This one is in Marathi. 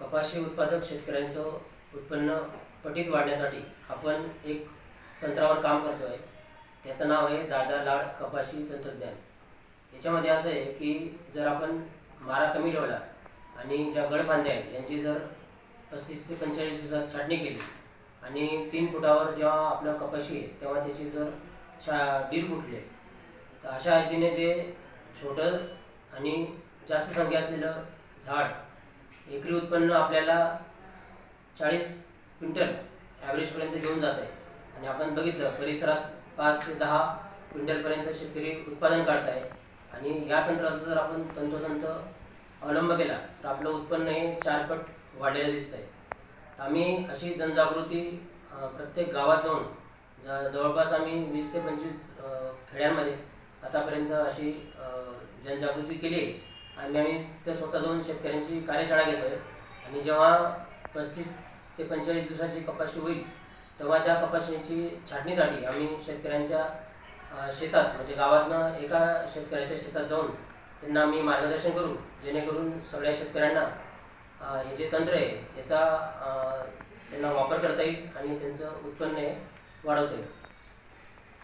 कपाशी उत्पादक शेतकऱ्यांचं उत्पन्न पटीत वाढण्यासाठी आपण एक तंत्रावर काम करतो आहे त्याचं नाव आहे दादा लाड कपाशी तंत्रज्ञान. याच्यामध्ये असं आहे की जर आपण मारा कमी ठेवला आणि ज्या गडबांध्या आहेत यांची जर पस्तीस ते पंचेचाळीस दिवसात छाटणी केली आणि तीन फुटावर जेव्हा आपलं कपाशी आहे तेव्हा त्याची जर छा डील फुटले तर अशा रीतीने जे छोटं आणि जास्त संख्या असलेलं झाड एकरी उत्पन्न आपल्याला चाळीस क्विंटल ॲव्हरेजपर्यंत घेऊन जात आहे आणि आपण बघितलं परिसरात पाच ते दहा क्विंटलपर्यंत शेतकरी उत्पादन काढत आहे आणि या तंत्राचा जर आपण तंतोतंत अवलंब केला तर आपलं उत्पन्न हे चारपट वाढलेलं दिसत आहे तर आम्ही अशी जनजागृती प्रत्येक गावात जाऊन ज जवळपास आम्ही वीस ते पंचवीस खेड्यांमध्ये आतापर्यंत अशी जनजागृती केली आहे. आणि आम्ही तिथं स्वतः जाऊन शेतकऱ्यांची कार्यशाळा घेतो आहे आणि जेव्हा पस्तीस ते पंचेचाळीस दिवसाची कपाशी होईल तेव्हा त्या कपाशीची छाटणीसाठी आम्ही शेतकऱ्यांच्या शेतात म्हणजे गावातनं एका शेतकऱ्याच्या शेतात जाऊन त्यांना आम्ही मार्गदर्शन करू जेणेकरून सगळ्या शेतकऱ्यांना हे जे तंत्र आहे याचा त्यांना वापर करता येईल आणि त्यांचं उत्पन्न हे वाढवता येईल.